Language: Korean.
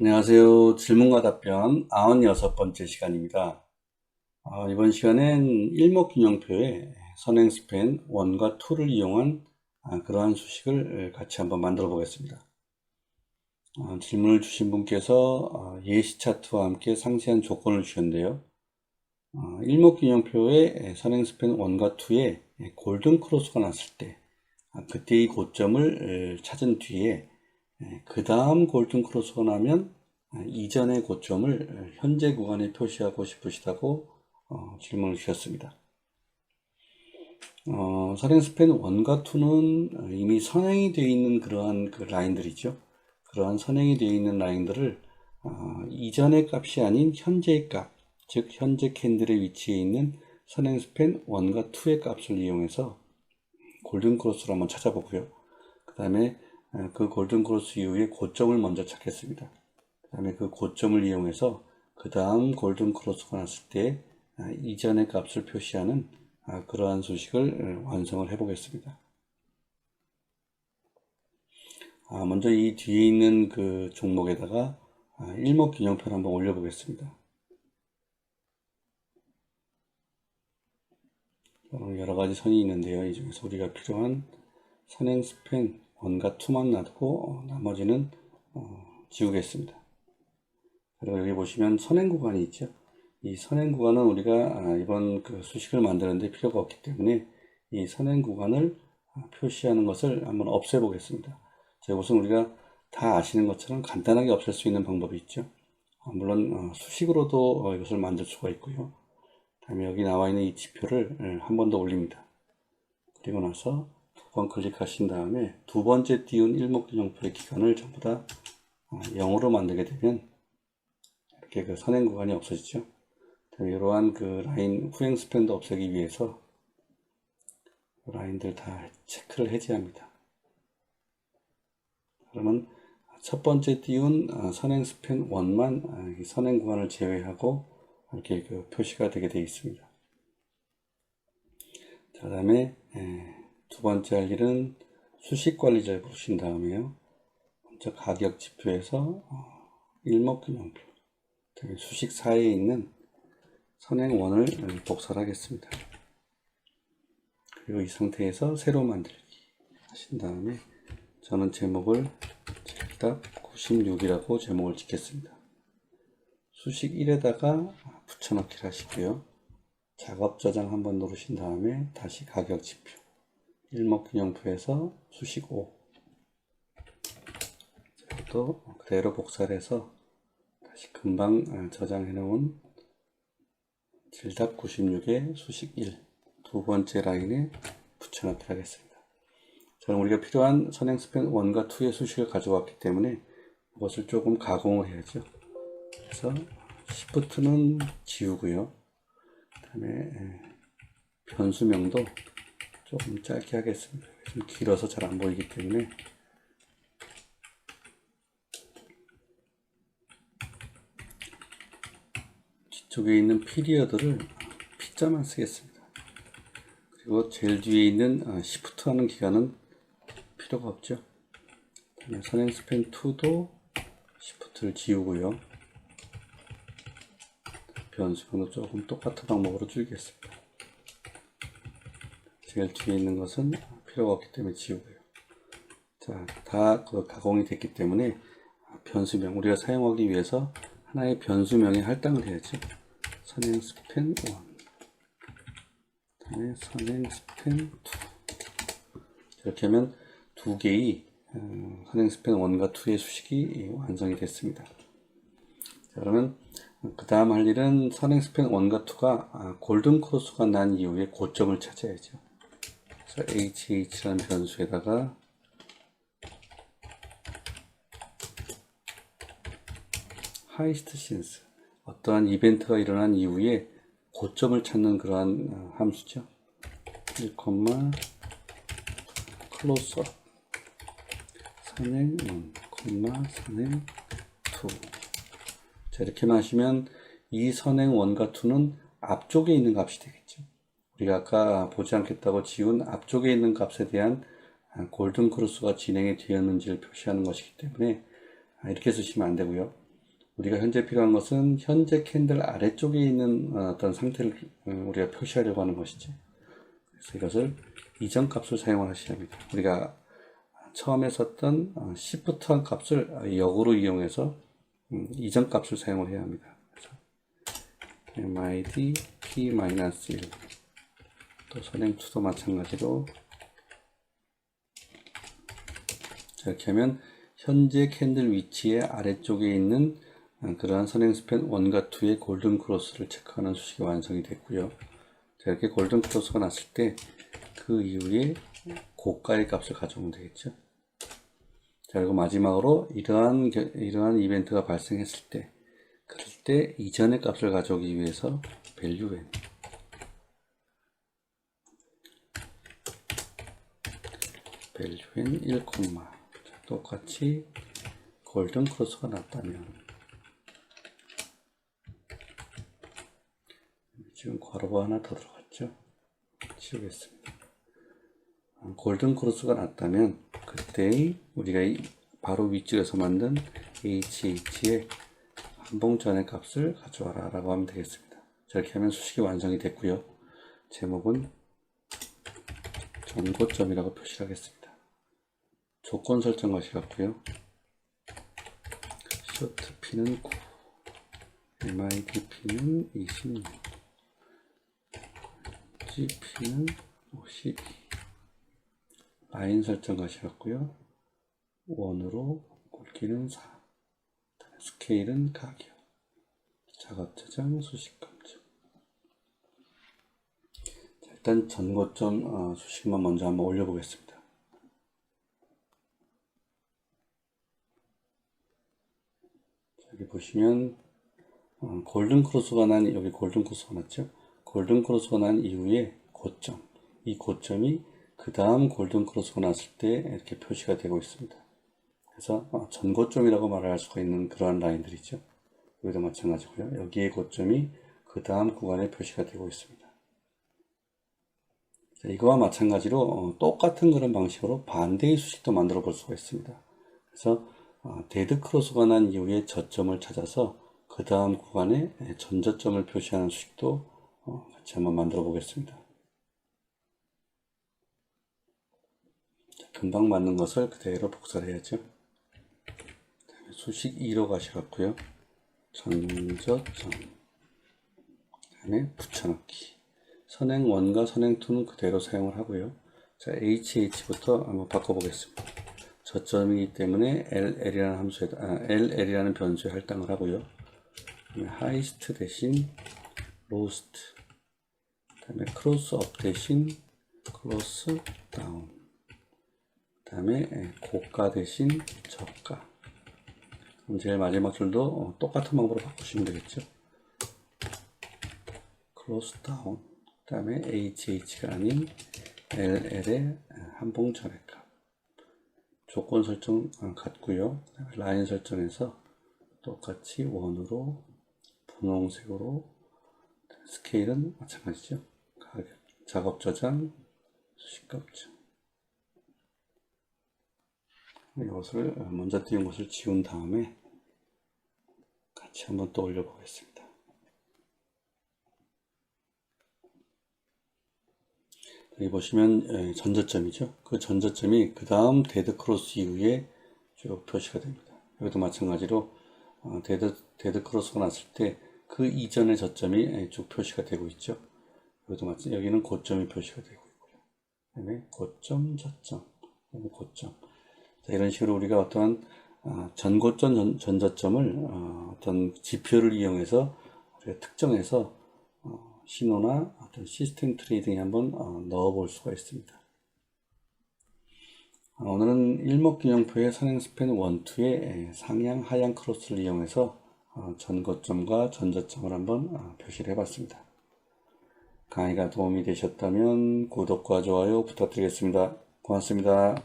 안녕하세요. 질문과 답변 96번째 시간입니다. 어, 이번 시간엔 일목균형표의 선행 스팬 1과 2를 이용한 아, 그러한 수식을 같이 한번 만들어 보겠습니다. 어, 질문을 주신 분께서 어, 예시 차트와 함께 상세한 조건을 주셨는데요. 어, 일목균형표의 선행 스팬 1과 2에 골든 크로스가 났을 때 아, 그때의 고점을 찾은 뒤에 그 다음 골든 크로스가 나면 아, 이전의 고점을 현재 구간에 표시하고 싶으시다고 어, 질문을 주셨습니다. 어, 스팬 1과 2는 이미 선행이 되어 있는 그러한 그 라인들이죠. 그러한 선행이 되어 있는 라인들을 어, 이전의 값이 아닌 현재의 값, 즉 현재 캔들의 위치에 있는 선행 스팬 1과 2의 값을 이용해서 골든 크로스를 한번 찾아보고요. 그 다음에 그 골든 크로스 이후에 고점을 먼저 찾겠습니다. 그 다음에 그 고점을 이용해서 그 다음 골든 크로스가 났을 때 아, 이전의 값을 표시하는 아, 그러한 수식을 완성을 해 보겠습니다. 아, 먼저 이 뒤에 있는 그 종목에다가 일목균형표를 한번 올려 보겠습니다. 여러 가지 선이 있는데요. 이 중에서 우리가 필요한 선행 스팬 1과 2만 놔두고 어, 나머지는 어, 지우겠습니다. 그리고 여기 보시면 선행 구간이 있죠. 이 선행 구간은 우리가 아, 이번 그 수식을 만드는데 필요가 없기 때문에 이 선행 구간을 아, 표시하는 것을 한번 없애 보겠습니다. 자, 우선 우리가 다 아시는 것처럼 간단하게 없앨 수 있는 방법이 있죠. 아, 물론 수식으로도 어, 이것을 만들 수가 있고요. 다음에 여기 나와 있는 이 지표를 예, 한번 더 올립니다. 그리고 나서 두번 클릭하신 다음에 두 번째 띄운 일목균형표의 기간을 전부 다 0으로 만들게 되면 이렇게 그 선행 구간이 없어지죠. 이러한 그 라인 후행 스팬도 없애기 위해서 라인들 다 체크를 해제합니다. 그러면 첫 번째 띄운 어, 선행 스팬 1만 선행 구간을 제외하고 이렇게 그 표시가 되게 되어 있습니다. 자, 다음에 예, 두 번째 할 일은 수식 관리자를 부르신 다음에요. 먼저 가격 지표에서 어, 일목균형표, 수식 사이에 있는 선행원을 복사를 하겠습니다. 그리고 이 상태에서 새로 만들기 하신 다음에 저는 제목을 젤답 96이라고 제목을 짓겠습니다. 수식 1에다가 붙여넣기를 하시고요. 작업 저장 한번 누르신 다음에 다시 가격 지표 일목균형표에서 수식 5 또 그대로 복사를 해서 다시 금방 아, 저장해 놓은 질답 96의 수식 1 두 번째 라인에 붙여넣기 하겠습니다. 저는 우리가 필요한 선행 스팬 1과 2의 수식을 가져왔기 때문에 이것을 조금 가공을 해야죠. 그래서 시프트는 지우고요. 그 다음에 예, 변수명도 조금 짧게 하겠습니다. 좀 길어서 잘 안 보이기 때문에 뒤쪽에 있는 피리어드를 P자만 쓰겠습니다. 그리고 제일 뒤에 있는 아, 시프트 하는 기간은 필요가 없죠. 선행 스팬 2도 시프트를 지우고요. 변수번호 조금 똑같은 방법으로 줄이겠습니다. 제일 뒤에 있는 것은 필요가 없기 때문에 지우고요. 자, 다 그 가공이 됐기 때문에 변수명, 우리가 사용하기 위해서 하나의 변수명에 할당을 해야죠. 선행 스팬 1. 다음에 선행 스팬 2. 이렇게 하면 두 개의 어, 선행 스팬 1과 2의 수식이 완성이 됐습니다. 자, 그러면 그 다음 할 일은 선행 스팬 1과 2가 아, 골든 크로스가 난 이후에 고점을 찾아야죠. 그래서 HH라는 변수에다가 하이스트 신스 어떠한 이벤트가 일어난 이후에 고점을 찾는 그러한 어, 함수죠. 1, 클로스 선행 1, 선행 2 자, 이렇게만 하시면 이 선행 1과 2는 앞쪽에 있는 값이 되겠죠. 우리가 아까 보지 않겠다고 지운 앞쪽에 있는 값에 대한 골든 크로스가 진행이 되었는지를 표시하는 것이기 때문에 이렇게 쓰시면 안 되고요. 우리가 현재 필요한 것은 현재 캔들 아래쪽에 있는 어, 어떤 상태를 어, 우리가 표시하려고 하는 것이죠. 그래서 이것을 이전 값을 사용을 하셔야 합니다. 우리가 처음에 썼던 어, shift한 값을 역으로 이용해서 음, 이전 값을 사용을 해야 합니다. 그래서 mid p-1 또 선행2도 마찬가지로 자, 이렇게 하면 현재 캔들 위치의 아래쪽에 있는 어, 그러한 선행 스팬 1과 2의 골든 크로스를 체크하는 수식이 완성이 됐고요. 자, 이렇게 골든 크로스가 났을 때 그 이후에 고가의 값을 가져오면 되겠죠. 자, 그리고 마지막으로 이러한, 겨- 이러한 이벤트가 발생했을 때, 그럴 때 이전의 값을 가져오기 위해서 value n n 1, 자, 똑같이 골든 크로스가 났다면 지금 괄호가 하나 더 들어갔죠? 치우겠습니다. 어, 골든 크로스가 났다면 그때의 우리가 이 바로 윗줄에서 만든 HH의 한봉전의 값을 가져와라 라고 하면 되겠습니다. 저렇게 하면 수식이 완성이 됐고요. 제목은 전고점이라고 표시를 하겠습니다. 조건 설정 하시겠고요. 쇼트 P는 9, MID P는 26, GP는 52, 라인 설정 하시겠고요. 원으로 굵기는 4, 스케일은 가격, 작업 저장, 수식. 자, 일단 전고점 어, 수식만 먼저 한번 올려보겠습니다. 여기 보시면 어, 골든 크로스가 난 여기 골든 크로스가 났죠. 골든 크로스가 난 이후에 고점 이 고점이 그 다음 골든 크로스가 났을 때 이렇게 표시가 되고 있습니다. 그래서 어, 전고점이라고 말을 할 수가 있는 그러한 라인들이죠. 여기도 마찬가지고요. 여기에 고점이 그 다음 구간에 표시가 되고 있습니다. 자, 이거와 마찬가지로 어, 똑같은 그런 방식으로 반대의 수식도 만들어 볼 수가 있습니다. 그래서 어, 데드 크로스가 난 이후에 저점을 찾아서 그 다음 구간에 전저점을 표시하는 수식도 어, 같이 한번 만들어 보겠습니다. 자, 금방 맞는 것을 그대로 복사를 해야죠. 수식 2로 가셔갖고요. 전저점 다음에 붙여넣기 선행 1과 선행 2는 그대로 사용을 하고요. 자, HH부터 한번 바꿔보겠습니다. 저점이기 때문에 LL이라는 함수에 아, LL이라는 변수에 할당을 하고요. 하이스트 대신 로스트 그다음에 크로스 업 대신 크로스 다운 그다음에 예, 고가 대신 저가 그럼 제일 마지막 줄도 어, 똑같은 방법으로 바꾸시면 되겠죠. 크로스 다운 그 다음에 HH가 아닌 LL의 한봉 절약값 조건 설정 아, 같고요. 라인 설정에서 똑같이 원으로 분홍색으로 스케일은 마찬가지죠. 가격, 작업 저장, 수식 검증. 이것을 먼저 띄운 것을 지운 다음에 같이 한번 또 올려 보겠습니다. 여기 보시면 예, 전저점이죠. 그 전저점이 그 다음 데드 크로스 이후에 쭉 표시가 됩니다. 여기도 마찬가지로 어, 데드, 데드 크로스가 났을 때 그 이전의 저점이 예, 쭉 표시가 되고 있죠. 여기도 마찬 여기는 고점이 표시가 되고 있고요. 그다음에 고점, 저점, 그다음에 고점. 자, 이런 식으로 우리가 어떠한 어, 전고점, 전, 전저점을 어, 어떤 지표를 이용해서 특정해서 어, 신호나 어떤 시스템 트레이딩에 한번 어, 넣어 볼 수가 있습니다. 어, 오늘은 일목균형표의 선행 스팬 1, 2의 상향, 하향 크로스를 이용해서 어, 전고점과 전저점을 한번 어, 표시를 해봤습니다. 강의가 도움이 되셨다면 구독과 좋아요 부탁드리겠습니다. 고맙습니다.